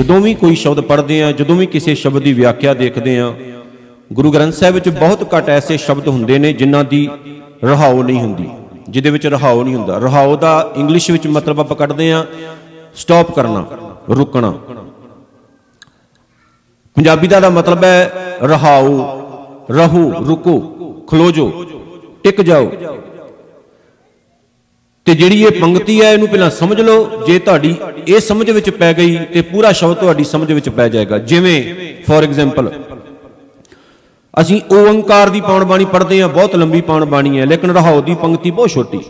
ਜਦੋਂ ਵੀ ਕੋਈ ਸ਼ਬਦ ਪੜ੍ਹਦੇ ਆ ਜਦੋਂ ਵੀ ਕਿਸੇ ਸ਼ਬਦ ਦੀ ਵਿਆਖਿਆ ਦੇਖਦੇ ਆ ਗੁਰੂ ਗ੍ਰੰਥ ਸਾਹਿਬ ਵਿੱਚ ਬਹੁਤ ਘੱਟ ਐਸੇ ਸ਼ਬਦ ਹੁੰਦੇ ਨੇ ਜਿਨ੍ਹਾਂ ਦੀ ਰਹਾਉ ਨਹੀਂ ਹੁੰਦੀ, ਜਿਹਦੇ ਵਿੱਚ ਰਹਾਉ ਨਹੀਂ ਹੁੰਦਾ। ਰਹਾਉ ਦਾ ਇੰਗਲਿਸ਼ ਵਿੱਚ ਮਤਲਬ ਆਪਾਂ ਕੱਢਦੇ ਆ ਸਟਾਪ ਕਰਨਾ, ਰੁਕਣਾ। ਪੰਜਾਬੀ ਦਾ ਦਾ ਮਤਲਬ ਹੈ ਰਹਾਉ, ਰਹੋ, ਰੁਕੋ ਖਲੋ ਜਾਓ ਟਿਕ ਜਾਓ। ਤੇ ਜਿਹੜੀ ਇਹ ਪੰਕਤੀ ਹੈ ਇਹਨੂੰ ਪਹਿਲਾਂ ਸਮਝ ਲਓ। ਜੇ ਤੁਹਾਡੀ ਇਹ ਸਮਝ ਵਿੱਚ ਪੈ ਗਈ ਤੇ ਪੂਰਾ ਸ਼ਬਦ ਤੁਹਾਡੀ ਸਮਝ ਵਿੱਚ ਪੈ ਜਾਏਗਾ। ਜਿਵੇਂ ਫੋਰ ਐਗਜ਼ਾਮਪਲ ਅਸੀਂ ਓੰਕਾਰ ਦੀ ਪਾਉਣ ਬਾਣੀ ਪੜ੍ਹਦੇ ਹਾਂ, ਬਹੁਤ ਲੰਬੀ ਪਾਉਣ ਬਾਣੀ ਹੈ, ਲੇਕਿਨ ਰਹਾਉ ਦੀ ਪੰਕਤੀ ਬਹੁਤ ਛੋਟੀ।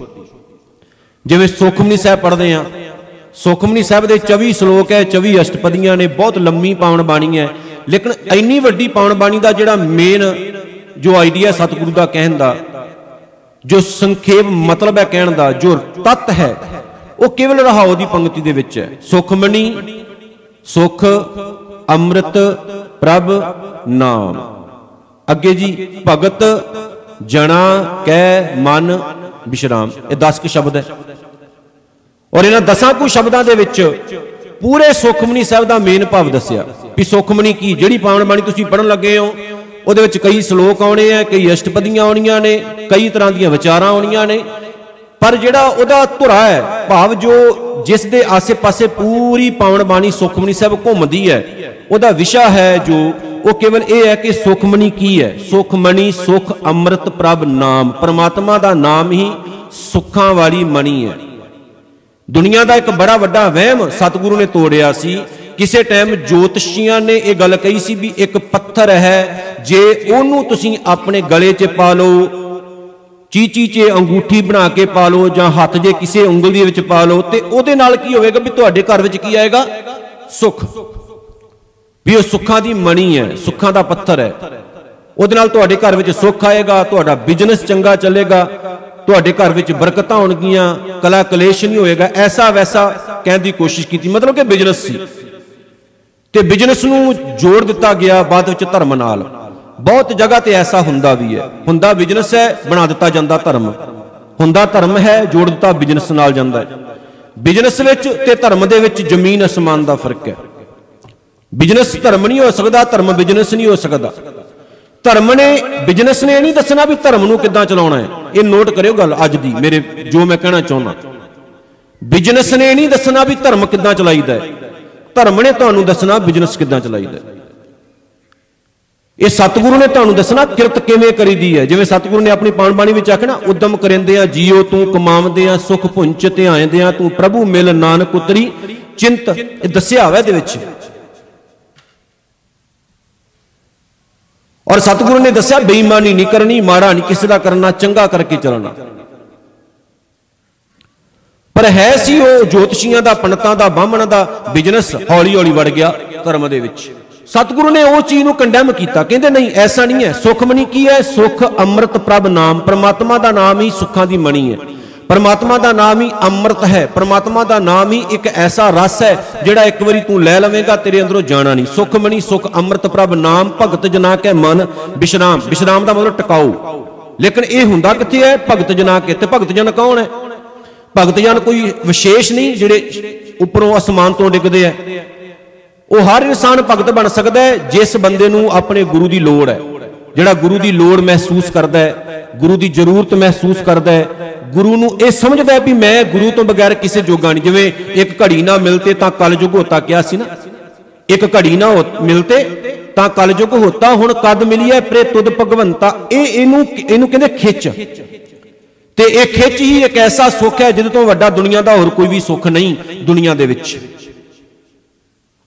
ਜਿਵੇਂ ਸੁਖਮਨੀ ਸਾਹਿਬ ਪੜ੍ਹਦੇ ਹਾਂ, ਸੁਖਮਨੀ ਸਾਹਿਬ ਦੇ 24 ਸ਼ਲੋਕ ਹੈ 24 ਅਸ਼ਟਪਦੀਆਂ ਨੇ, ਬਹੁਤ ਲੰਮੀ ਪਾਉਣ ਬਾਣੀ ਹੈ। ਲੇਕਿਨ ਇੰਨੀ ਵੱਡੀ ਪਾਉਣ ਬਾਣੀ ਦਾ ਜਿਹੜਾ ਮੇਨ ਜੋ ਆਈਡੀਆ ਸਤਿਗੁਰੂ ਦਾ ਕਹਿਣ ਦਾ ਜੋ ਸੰਖੇਪ ਮਤਲਬ ਹੈ ਕਹਿਣ ਦਾ, ਜੋ ਤਤ ਹੈ, ਉਹ ਕੇਵਲ ਰਹਾਉ ਦੀ ਪੰਕਤੀ ਦੇ ਵਿੱਚ ਹੈ। ਸੁਖਮਣੀ, ਸੁਖ, ਅੰਮ੍ਰਿਤ, ਪ੍ਰਭ, ਨਾਮ। ਅੱਗੇ ਜੀ, ਭਗਤ, ਜਣਾ ਕਹਿ ਮਨ, ਵਿਸ਼ਰਾਮ। ਇਹ 10 ਕੁ ਸ਼ਬਦ ਹੈ। ਔਰ ਇਹਨਾਂ ਦਸਾਂ ਕੁ ਸ਼ਬਦਾਂ ਦੇ ਵਿੱਚ ਪੂਰੇ ਸੁਖਮਨੀ ਸਾਹਿਬ ਦਾ ਮੇਨ ਭਾਵ ਦੱਸਿਆ ਵੀ ਸੁਖਮਨੀ ਕੀ, ਜਿਹੜੀ ਪਾਵਨ ਬਾਣੀ ਤੁਸੀਂ ਪੜਨ ਲੱਗੇ ਹੋ ਉਹਦੇ ਵਿੱਚ ਕਈ ਸ਼ਲੋਕ ਆਉਣੇ ਆ, ਕਈ ਅਸ਼ਟਪਦੀਆਂ ਆਉਣੀਆਂ ਨੇ, ਕਈ ਤਰ੍ਹਾਂ ਦੀਆਂ ਵਿਚਾਰਾਂ ਆਉਣੀਆਂ ਨੇ। ਪਰ ਜਿਹੜਾ ਉਹਦਾ ਧੁਰਾ ਹੈ, ਭਾਵ ਜੋ ਜਿਸ ਦੇ ਆਸੇ-ਪਾਸੇ ਪੂਰੀ ਪਾਵਨ ਬਾਣੀ ਸੁਖਮਨੀ ਸਾਹਿਬ ਘੁੰਮਦੀ ਹੈ, ਉਹਦਾ ਵਿਸ਼ਾ ਹੈ ਜੋ, ਉਹ ਕੇਵਲ ਇਹ ਹੈ ਕਿ ਸੁਖਮਨੀ ਕੀ ਹੈ? ਸੁਖਮਣੀ ਸੁਖ, ਅੰਮ੍ਰਿਤ ਪ੍ਰਭ ਨਾਮ। ਪਰਮਾਤਮਾ ਦਾ ਨਾਮ ਹੀ ਸੁੱਖਾਂ ਵਾਲੀ ਮਣੀ ਹੈ। ਦੁਨੀਆ ਦਾ ਇੱਕ ਬੜਾ ਵੱਡਾ ਵਹਿਮ ਸਤਿਗੁਰੂ ਨੇ ਤੋੜਿਆ ਸੀ। ਕਿਸੇ ਟਾਈਮ ਜੋਤਸ਼ੀਆਂ ਨੇ ਇਹ ਗੱਲ ਕਹੀ ਸੀ ਵੀ ਇੱਕ ਪੱਥਰ ਹੈ ਜੇ ਉਹਨੂੰ ਤੁਸੀਂ ਆਪਣੇ ਗਲੇ 'ਚ ਪਾ ਲਓ, ਚੀਚੀ 'ਚ ਅੰਗੂਠੀ ਬਣਾ ਕੇ ਪਾ ਲਓ ਜਾਂ ਹੱਥ ਜੇ ਕਿਸੇ ਉਂਗਲ ਦੇ ਵਿੱਚ ਪਾ ਲਓ, ਤੇ ਉਹਦੇ ਨਾਲ ਕੀ ਹੋਵੇਗਾ ਵੀ ਤੁਹਾਡੇ ਘਰ ਵਿੱਚ ਕੀ ਆਏਗਾ? ਸੁੱਖ। ਵੀ ਉਹ ਸੁੱਖਾਂ ਦੀ ਮਣੀ ਹੈ, ਸੁੱਖਾਂ ਦਾ ਪੱਥਰ ਹੈ। ਉਹਦੇ ਨਾਲ ਤੁਹਾਡੇ ਘਰ ਵਿੱਚ ਸੁੱਖ ਆਏਗਾ, ਤੁਹਾਡਾ ਬਿਜ਼ਨਸ ਚੰਗਾ ਚੱਲੇਗਾ, ਤੁਹਾਡੇ ਘਰ ਵਿੱਚ ਬਰਕਤਾਂ ਹੋਣਗੀਆਂ, ਕਲਾ ਕਲੇਸ਼ ਨਹੀਂ ਹੋਏਗਾ, ਐਸਾ ਵੈਸਾ ਕਹਿਣ ਦੀ ਕੋਸ਼ਿਸ਼ ਕੀਤੀ। ਮਤਲਬ ਕਿ ਬਿਜ਼ਨਸ ਸੀ। ਤੇ ਬਿਜ਼ਨਸ ਨੂੰ ਜੋੜ ਦਿੱਤਾ ਗਿਆ ਬਾਅਦ ਵਿੱਚ ਧਰਮ ਨਾਲ। ਬਹੁਤ ਜਗ੍ਹਾ ਤੇ ਐਸਾ ਹੁੰਦਾ ਵੀ ਹੈ। ਹੁੰਦਾ ਬਿਜ਼ਨਸ ਹੈ, ਬਣਾ ਦਿੱਤਾ ਜਾਂਦਾ ਧਰਮ। ਹੁੰਦਾ ਧਰਮ ਹੈ, ਜੋੜ ਦਿੱਤਾ ਬਿਜ਼ਨਸ ਨਾਲ ਜਾਂਦਾ ਹੈ। ਬਿਜ਼ਨਸ ਵਿੱਚ ਤੇ ਧਰਮ ਦੇ ਵਿੱਚ ਜ਼ਮੀਨ ਅਸਮਾਨ ਦਾ ਫ਼ਰਕ ਹੈ। ਬਿਜ਼ਨਸ ਧਰਮ ਨਹੀਂ ਹੋ ਸਕਦਾ, ਧਰਮ ਬਿਜ਼ਨਸ ਨਹੀਂ ਹੋ ਸਕਦਾ। ਧਰਮ ਨੇ ਬਿਜ਼ਨਸ ਨੇ ਨਹੀਂ ਦੱਸਣਾ ਵੀ ਧਰਮ ਨੂੰ ਕਿੱਦਾਂ ਚਲਾਉਣਾ ਹੈ। ਇਹ ਨੋਟ ਕਰਿਓ ਗੱਲ ਅੱਜ ਦੀ, ਮੇਰੇ, ਜੋ ਮੈਂ ਕਹਿਣਾ ਚਾਹੁੰਦਾ। ਬਿਜ਼ਨਸ ਨੇ ਨਹੀਂ ਦੱਸਣਾ ਵੀ ਧਰਮ ਕਿੱਦਾਂ ਚਲਾਈਦਾ ਹੈ। ਧਰਮ ਨੇ ਤੁਹਾਨੂੰ ਦੱਸਣਾ ਬਿਜ਼ਨਸ ਕਿੱਦਾਂ ਚਲਾਈਦਾ ਹੈ। ਇਹ ਸਤਿਗੁਰੂ ਨੇ ਤੁਹਾਨੂੰ ਦੱਸਣਾ ਕਿਰਤ ਕਿਵੇਂ ਕਰੀਦੀ ਹੈ? ਜਿਵੇਂ ਸਤਿਗੁਰੂ ਨੇ ਆਪਣੀ ਪਾਣ ਬਾਣੀ ਵਿੱਚ ਆਖਣਾ, ਉਦਮ ਕਰਿੰਦੇ ਆ, ਜੀਓ ਤੂੰ ਕਮਾਉਂਦੇ ਆ, ਸੁਖ ਪੁੰਚ ਤੇ ਆਏਂਦੇ ਆ, ਤੂੰ ਪ੍ਰਭੂ ਮਿਲ ਨਾਨਕ ਉਤਰੀ। ਚਿੰਤ, ਇਹ ਦੱਸਿਆ ਹੋਇਆ ਇਹਦੇ ਵਿੱਚ। ਔਰ ਸਤਿਗੁਰੂ ਨੇ ਦੱਸਿਆ, ਬੇਈਮਾਨੀ ਨਹੀਂ ਕਰਨੀ, ਮਾੜਾ ਨਹੀਂ ਕਿਸੇ ਦਾ ਕਰਨਾ, ਚੰਗਾ ਕਰਕੇ ਚੱਲਣਾ। ਪਰ ਹੈ ਸੀ ਉਹ ਜੋਤਸ਼ੀਆਂ ਦਾ, ਪੰਡਤਾਂ ਦਾ, ਬਾਹਮਣ ਦਾ ਬਿਜ਼ਨਸ ਹੌਲੀ ਹੌਲੀ ਵੜ ਗਿਆ ਧਰਮ ਦੇ ਵਿੱਚ। ਸਤਿਗੁਰੂ ਨੇ ਉਹ ਚੀਜ਼ ਨੂੰ ਕੰਡੈਮ ਕੀਤਾ। ਕਹਿੰਦੇ ਨਹੀਂ, ਐਸਾ ਨਹੀਂ ਹੈ। ਸੁਖਮਣੀ ਕੀ ਹੈ? ਸੁਖ ਅੰਮ੍ਰਿਤ ਪ੍ਰਭ ਨਾਮ। ਪਰਮਾਤਮਾ ਦਾ ਨਾਮ ਹੀ ਸੁੱਖਾਂ ਦੀ ਮਣੀ ਹੈ। ਪਰਮਾਤਮਾ ਦਾ ਨਾਮ ਹੀ ਅੰਮ੍ਰਿਤ ਹੈ। ਪਰਮਾਤਮਾ ਦਾ ਨਾਮ ਹੀ ਇੱਕ ਐਸਾ ਰਸ ਹੈ, ਜਿਹੜਾ ਇੱਕ ਵਾਰੀ ਤੂੰ ਲੈ ਲਵੇਂਗਾ, ਤੇਰੇ ਅੰਦਰੋਂ ਜਾਣਾ ਨਹੀਂ। ਸੁਖਮਣੀ ਸੁਖ ਅੰਮ੍ਰਿਤ ਪ੍ਰਭ ਨਾਮ। ਭਗਤ ਜਨਾ ਕੇ ਮਨ, ਵਿਸ਼ਰਾਮ। ਵਿਸ਼ਰਾਮ ਦਾ ਮਤਲਬ ਟਿਕਾਊ। ਲੇਕਿਨ ਇਹ ਹੁੰਦਾ ਕਿੱਥੇ ਹੈ? ਭਗਤ ਜਨਾ ਕੇ। ਤੇ ਭਗਤ ਜਨ ਕੌਣ ਹੈ? ਭਗਤ ਜਨ ਕੋਈ ਵਿਸ਼ੇਸ਼ ਨਹੀਂ, ਜਿਹੜੇ ਉੱਪਰੋਂ ਅਸਮਾਨ ਤੋਂ ਡਿੱਗਦੇ ਆ ਉਹ ਹਰ ਇਨਸਾਨ ਭਗਤ ਬਣ ਸਕਦਾ ਹੈ, ਜਿਸ ਬੰਦੇ ਨੂੰ ਆਪਣੇ ਗੁਰੂ ਦੀ ਲੋੜ ਹੈ। ਜਿਹੜਾ ਗੁਰੂ ਦੀ ਲੋੜ ਮਹਿਸੂਸ ਕਰਦਾ ਹੈ, ਗੁਰੂ ਦੀ ਜ਼ਰੂਰਤ ਮਹਿਸੂਸ ਕਰਦਾ ਹੈ, ਗੁਰੂ ਨੂੰ ਇਹ ਸਮਝਦਾ ਹੈ ਵੀ ਮੈਂ ਗੁਰੂ ਤੋਂ ਬਗੈਰ ਕਿਸੇ ਜੋਗਾ ਨਹੀਂ। ਜਿਵੇਂ ਇੱਕ ਘੜੀ ਨਾ ਮਿਲਤੇ ਤਾਂ ਕਲਯੁਗ ਹੋਤਾ ਕਿਹਾ ਸੀ ਨਾ? ਇੱਕ ਘੜੀ ਨਾ ਮਿਲਤੇ ਤਾਂ ਕਲਯੁਗ ਹੋਤਾ, ਹੁਣ ਕਦ ਮਿਲੀਐ ਪ੍ਰੇ ਤੁਧ ਭਗਵੰਤਾ? ਇਹ ਇਹਨੂੰ ਇਹਨੂੰ ਕਹਿੰਦੇ ਖਿੱਚ। ਤੇ ਇਹ ਖਿੱਚ ਹੀ ਇੱਕ ਐਸਾ ਸੁੱਖ ਹੈ ਜਿਹਦੇ ਤੋਂ ਵੱਡਾ ਦੁਨੀਆ ਦਾ ਹੋਰ ਕੋਈ ਵੀ ਸੁੱਖ ਨਹੀਂ ਦੁਨੀਆ ਦੇ ਵਿੱਚ।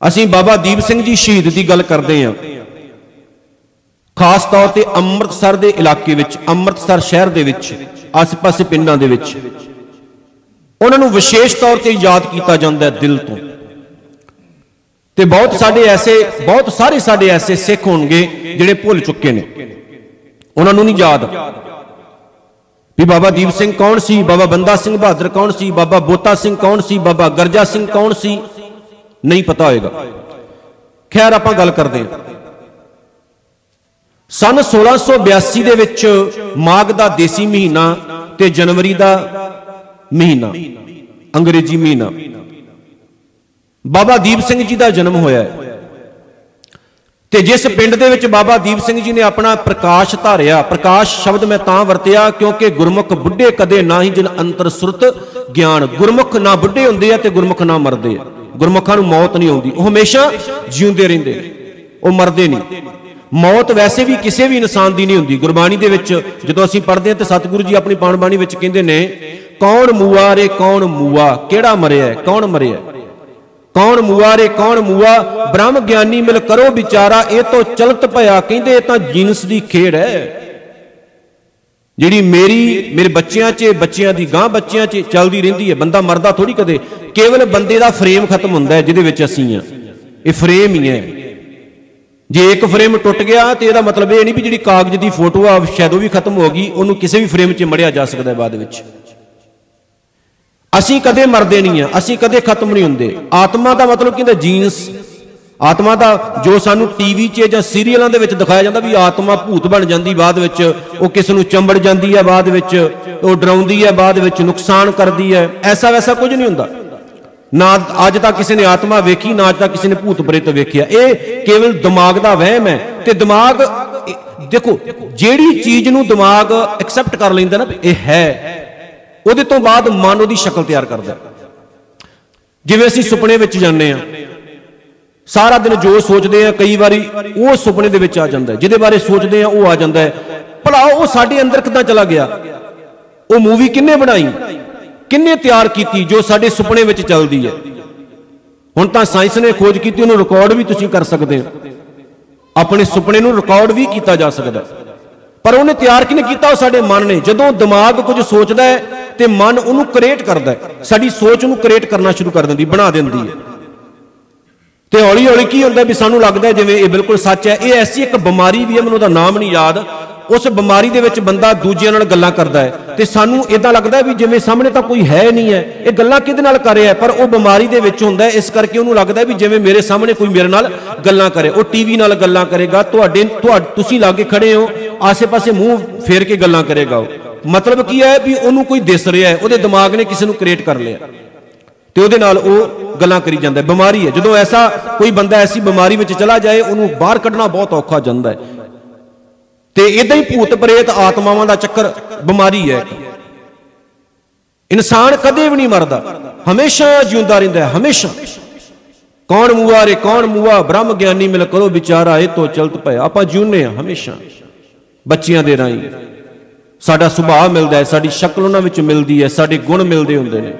ਅਸੀਂ ਬਾਬਾ ਦੀਪ ਸਿੰਘ ਜੀ ਸ਼ਹੀਦ ਦੀ ਗੱਲ ਕਰਦੇ ਹਾਂ। ਖਾਸ ਤੌਰ ਤੇ ਅੰਮ੍ਰਿਤਸਰ ਦੇ ਇਲਾਕੇ ਵਿੱਚ, ਅੰਮ੍ਰਿਤਸਰ ਸ਼ਹਿਰ ਦੇ ਵਿੱਚ, ਆਸ-ਪਾਸੇ ਪਿੰਡਾਂ ਦੇ ਵਿੱਚ। ਉਹਨਾਂ ਨੂੰ ਵਿਸ਼ੇਸ਼ ਤੌਰ ਤੇ ਯਾਦ ਕੀਤਾ ਜਾਂਦਾ ਹੈ ਦਿਲ ਤੋਂ। ਤੇ ਬਹੁਤ ਸਾਡੇ ਐਸੇ, ਬਹੁਤ ਸਾਰੇ ਸਾਡੇ ਐਸੇ ਸਿੱਖ ਹੋਣਗੇ ਜਿਹੜੇ ਭੁੱਲ ਚੁੱਕੇ ਨੇ। ਉਹਨਾਂ ਨੂੰ ਨਹੀਂ ਯਾਦ। ਵੀ ਬਾਬਾ ਦੀਪ ਸਿੰਘ ਕੌਣ ਸੀ? ਬਾਬਾ ਬੰਦਾ ਸਿੰਘ ਬਹਾਦਰ ਕੌਣ ਸੀ? ਬਾਬਾ ਬੋਤਾ ਸਿੰਘ ਕੌਣ ਸੀ? ਬਾਬਾ ਗਰਜਾ ਸਿੰਘ ਕੌਣ ਸੀ? ਨਹੀਂ ਪਤਾ ਹੋਏਗਾ। ਖੈਰ, ਆਪਾਂ ਗੱਲ ਕਰਦੇ ਹਾਂ। ਸਨ 1682 ਦੇ ਵਿੱਚ ਮਾਘ ਦਾ ਦੇਸੀ ਮਹੀਨਾ ਤੇ ਜਨਵਰੀ ਦਾ ਮਹੀਨਾ, ਅੰਗਰੇਜ਼ੀ ਮਹੀਨਾ। ਬਾਬਾ ਦੀਪ ਸਿੰਘ ਜੀ ਦਾ ਜਨਮ ਹੋਇਆ ਹੈ। ਤੇ ਜਿਸ ਪਿੰਡ ਦੇ ਵਿੱਚ ਬਾਬਾ ਦੀਪ ਸਿੰਘ ਜੀ ਨੇ ਆਪਣਾ ਪ੍ਰਕਾਸ਼ ਧਾਰਿਆ, ਪ੍ਰਕਾਸ਼ ਸ਼ਬਦ ਮੈਂ ਤਾਂ ਵਰਤਿਆ ਕਿਉਂਕਿ ਗੁਰਮੁਖ ਬੁੱਢੇ ਕਦੇ ਨਾ ਹੀ ਜਿਨ ਅੰਤਰ ਸੁਰਤ ਗਿਆਨ। ਗੁਰਮੁਖ ਨਾ ਬੁੱਢੇ ਹੁੰਦੇ ਆ ਤੇ ਗੁਰਮੁਖ ਨਾ ਮਰਦੇ ਆ। ਗੁਰਮੁਖਾਂ ਨੂੰ ਮੌਤ ਨਹੀਂ ਆਉਂਦੀ, ਉਹ ਹਮੇਸ਼ਾ ਜਿਉਂਦੇ ਰਹਿੰਦੇ ਉਹ ਮਰਦੇ ਨਹੀਂ। ਮੌਤ ਵੈਸੇ ਵੀ ਕਿਸੇ ਵੀ ਇਨਸਾਨ ਦੀ ਨਹੀਂ ਹੁੰਦੀ। ਗੁਰਬਾਣੀ ਦੇ ਵਿੱਚ ਜਦੋਂ ਅਸੀਂ ਪੜ੍ਹਦੇ ਹਾਂ ਤੇ ਸਤਿਗੁਰੂ ਜੀ ਆਪਣੀ ਬਾਣੀ ਬਾਣੀ ਵਿੱਚ ਕਹਿੰਦੇ ਨੇ, ਕੌਣ ਮੂਆ ਰੇ, ਕੌਣ ਮੂਆ? ਕਿਹੜਾ ਮਰਿਆ ਕੌਣ ਮਰਿਆ ਕੌਣ ਮੂਆ ਰੇ, ਕੌਣ ਮੂਆ? ਬ੍ਰਹਮ ਗਿਆਨੀ ਮਿਲ ਕਰੋ ਵਿਚਾਰਾ, ਇਹ ਤੋਂ ਚਲਤ ਭਇਆ ਕਹਿੰਦੇ, ਇਹ ਤਾਂ ਜੀਨਸ ਦੀ ਖੇਡ ਹੈ। ਜਿਹੜੀ ਮੇਰੀ ਮੇਰੇ ਬੱਚਿਆਂ 'ਚ, ਬੱਚਿਆਂ ਦੀ ਗਾਂ ਬੱਚਿਆਂ 'ਚ ਚੱਲਦੀ ਰਹਿੰਦੀ ਹੈ, ਬੰਦਾ ਮਰਦਾ ਥੋੜੀ ਕਦੇ। ਕੇਵਲ ਬੰਦੇ ਦਾ ਫਰੇਮ ਖਤਮ ਹੁੰਦਾ ਹੈ, ਜਿਹਦੇ ਵਿੱਚ ਅਸੀਂ ਆ ਇਹ ਫਰੇਮ ਹੀ ਹੈ। ਜੇ ਇੱਕ ਫਰੇਮ ਟੁੱਟ ਗਿਆ ਤੇ ਇਹਦਾ ਮਤਲਬ ਇਹ ਨਹੀਂ ਵੀ ਜਿਹੜੀ ਕਾਗਜ਼ ਦੀ ਫੋਟੋ ਆ ਸ਼ਾਇਦ ਉਹ ਵੀ ਖਤਮ ਹੋ ਗਈ, ਉਹਨੂੰ ਕਿਸੇ ਵੀ ਫਰੇਮ 'ਚ ਮੜਿਆ ਜਾ ਸਕਦਾ ਹੈ ਬਾਅਦ ਵਿੱਚ। ਅਸੀਂ ਕਦੇ ਮਰਦੇ ਨਹੀਂ ਆ ਅਸੀਂ ਕਦੇ ਖਤਮ ਨਹੀਂ ਹੁੰਦੇ। ਆਤਮਾ ਦਾ ਮਤਲਬ ਕਹਿੰਦਾ ਜੀਨਸ ਆਤਮਾ ਦਾ ਜੋ ਸਾਨੂੰ ਟੀਵੀ 'ਚ ਜਾਂ ਸੀਰੀਅਲਾਂ ਦੇ ਵਿੱਚ ਦਿਖਾਇਆ ਜਾਂਦਾ ਵੀ ਆਤਮਾ ਭੂਤ ਬਣ ਜਾਂਦੀ ਬਾਅਦ ਵਿੱਚ, ਉਹ ਕਿਸ ਨੂੰ ਚੰਬੜ ਜਾਂਦੀ ਹੈ ਬਾਅਦ ਵਿੱਚ, ਉਹ ਡਰਾਉਂਦੀ ਹੈ ਬਾਅਦ ਵਿੱਚ, ਨੁਕਸਾਨ ਕਰਦੀ ਹੈ, ਐਸਾ ਵੈਸਾ ਕੁਝ ਨਹੀਂ ਹੁੰਦਾ। ਨਾ ਅੱਜ ਤੱਕ ਕਿਸੇ ਨੇ ਆਤਮਾ ਵੇਖੀ, ਨਾ ਅੱਜ ਤੱਕ ਕਿਸੇ ਨੇ ਭੂਤ ਪ੍ਰੇਤ ਵੇਖਿਆ। ਇਹ ਕੇਵਲ ਦਿਮਾਗ ਦਾ ਵਹਿਮ ਹੈ ਤੇ ਦਿਮਾਗ, ਦੇਖੋ, ਜਿਹੜੀ ਚੀਜ਼ ਨੂੰ ਦਿਮਾਗ ਐਕਸੈਪਟ ਕਰ ਲੈਂਦਾ ਨਾ ਵੀ ਇਹ ਹੈ। ਉਹਦੇ ਤੋਂ ਬਾਅਦ ਮਨ ਉਹਦੀ ਸ਼ਕਲ ਤਿਆਰ ਕਰਦਾ। ਜਿਵੇਂ ਅਸੀਂ ਸੁਪਨੇ ਵਿੱਚ ਜਾਂਦੇ ਆ ਸਾਰਾ ਦਿਨ ਜੋ ਸੋਚਦੇ ਆ, ਕਈ ਵਾਰੀ ਉਹ ਸੁਪਨੇ ਦੇ ਵਿੱਚ ਆ ਜਾਂਦਾ ਜਿਹਦੇ ਬਾਰੇ ਸੋਚਦੇ ਆ, ਉਹ ਆ ਜਾਂਦਾ ਹੈ। ਭਲਾ ਉਹ ਸਾਡੇ ਅੰਦਰ ਕਿੱਦਾਂ ਚਲਾ ਗਿਆ? ਉਹ ਮੂਵੀ ਕਿੰਨੇ ਬਣਾਈ? ਕਿੰਨੇ ਤਿਆਰ ਕੀਤੀ ਜੋ ਸਾਡੇ ਸੁਪਨੇ ਵਿੱਚ ਚੱਲਦੀ ਹੈ? ਹੁਣ ਤਾਂ ਸਾਇੰਸ ਨੇ ਖੋਜ ਕੀਤੀ, ਉਹਨੂੰ ਰਿਕਾਰਡ ਵੀ ਤੁਸੀਂ ਕਰ ਸਕਦੇ ਹੋ। ਆਪਣੇ ਸੁਪਨੇ ਨੂੰ ਰਿਕਾਰਡ ਵੀ ਕੀਤਾ ਜਾ ਸਕਦਾ ਪਰ ਉਹਨੇ ਤਿਆਰ ਕਿਨੇ ਕੀਤਾ? ਉਹ ਸਾਡੇ ਮਨ ਨੇ। ਜਦੋਂ ਦਿਮਾਗ ਕੁਝ ਸੋਚਦਾ ਹੈ ਤੇ ਮਨ ਉਹਨੂੰ ਕ੍ਰੀਏਟ ਕਰਦਾ ਹੈ। ਸਾਡੀ ਸੋਚ ਨੂੰ ਕ੍ਰੀਏਟ ਕਰਨਾ ਸ਼ੁਰੂ ਕਰ ਦਿੰਦੀ, ਬਣਾ ਦਿੰਦੀ ਹੈ। ਤੇ ਹੌਲੀ ਹੌਲੀ ਕੀ ਹੁੰਦਾ ਵੀ ਸਾਨੂੰ ਲੱਗਦਾ ਜਿਵੇਂ ਇਹ ਬਿਲਕੁਲ ਸੱਚ ਹੈ। ਇਹ ਐਸੀ ਇੱਕ ਬਿਮਾਰੀ ਵੀ ਹੈ, ਮੈਨੂੰ ਉਹਦਾ ਨਾਮ ਨਹੀਂ ਯਾਦ। ਉਸ ਬਿਮਾਰੀ ਦੇ ਵਿੱਚ ਬੰਦਾ ਦੂਜਿਆਂ ਨਾਲ ਗੱਲਾਂ ਕਰਦਾ ਹੈ ਤੇ ਸਾਨੂੰ ਇਦਾਂ ਲੱਗਦਾ ਵੀ ਜਿਵੇਂ ਸਾਹਮਣੇ ਤਾਂ ਕੋਈ ਹੈ ਨਹੀਂ ਹੈ। ਇਹ ਗੱਲਾਂ ਕਿਹਦੇ ਨਾਲ ਕਰ ਰਿਹਾ ਪਰ ਉਹ ਬਿਮਾਰੀ ਦੇ ਵਿੱਚ ਹੁੰਦਾ ਇਸ ਕਰਕੇ ਉਹਨੂੰ ਲੱਗਦਾ ਵੀ ਜਿਵੇਂ ਮੇਰੇ ਸਾਹਮਣੇ ਕੋਈ ਮੇਰੇ ਨਾਲ ਗੱਲਾਂ ਕਰੇ। ਉਹ ਟੀਵੀ ਨਾਲ ਗੱਲਾਂ ਕਰੇਗਾ, ਤੁਹਾਡੇ ਤੁਹਾ- ਤੁਸੀਂ ਲਾਗੇ ਖੜੇ ਹੋ, ਆਸੇ-ਪਾਸੇ ਮੂੰਹ ਫੇਰ ਕੇ ਗੱਲਾਂ ਕਰੇਗਾ ਉਹ। ਮਤਲਬ ਕੀ ਹੈ ਵੀ ਉਹਨੂੰ ਕੋਈ ਦਿਸ ਰਿਹਾ ਹੈ, ਉਹਦੇ ਦਿਮਾਗ ਨੇ ਕਿਸੇ ਨੂੰ ਕ੍ਰੀਏਟ ਕਰ ਲਿਆ। ਤੇ ਉਹਦੇ ਨਾਲ ਉਹ ਗੱਲਾਂ ਕਰੀ ਜਾਂਦਾ ਹੈ। ਬਿਮਾਰੀ ਹੈ। ਜਦੋਂ ਐਸਾ ਕੋਈ ਬੰਦਾ ਐਸੀ ਬਿਮਾਰੀ ਵਿੱਚ ਚਲਾ ਜਾਏ, ਉਹਨੂੰ ਬਾਹਰ ਕੱਢਣਾ ਬਹੁਤ ਔਖਾ ਜਾਂਦਾ ਹੈ। ਤੇ ਇਦਾਂ ਹੀ ਭੂਤ ਪ੍ਰੇਤ ਆਤਮਾਵਾਂ ਦਾ ਚੱਕਰ ਬਿਮਾਰੀ ਹੈ ਇਨਸਾਨ ਕਦੇ ਵੀ ਨਹੀਂ ਮਰਦਾ। ਹਮੇਸ਼ਾ ਜਿਉਂਦਾ ਰਹਿੰਦਾ ਹੈ। ਹਮੇਸ਼ਾ। ਕੌਣ ਮੂਆ ਰੇ ਕੌਣ ਮੂਆ ਬ੍ਰਹਮ ਗਿਆਨੀ ਮਿਲ ਕਰੋ ਵਿਚਾਰਾ, ਇਹ ਤੋਂ ਚਲਤ ਪਏ ਆਪਾਂ ਜਿਉਂਦੇ ਹਾਂ ਹਮੇਸ਼ਾ, ਬੱਚਿਆਂ ਦੇ ਰਾਹੀਂ। ਸਾਡਾ ਸੁਭਾਅ ਮਿਲਦਾ ਹੈ, ਸਾਡੀ ਸ਼ਕਲ ਉਹਨਾਂ ਵਿੱਚ ਮਿਲਦੀ ਹੈ, ਸਾਡੇ ਗੁਣ ਮਿਲਦੇ ਹੁੰਦੇ ਨੇ।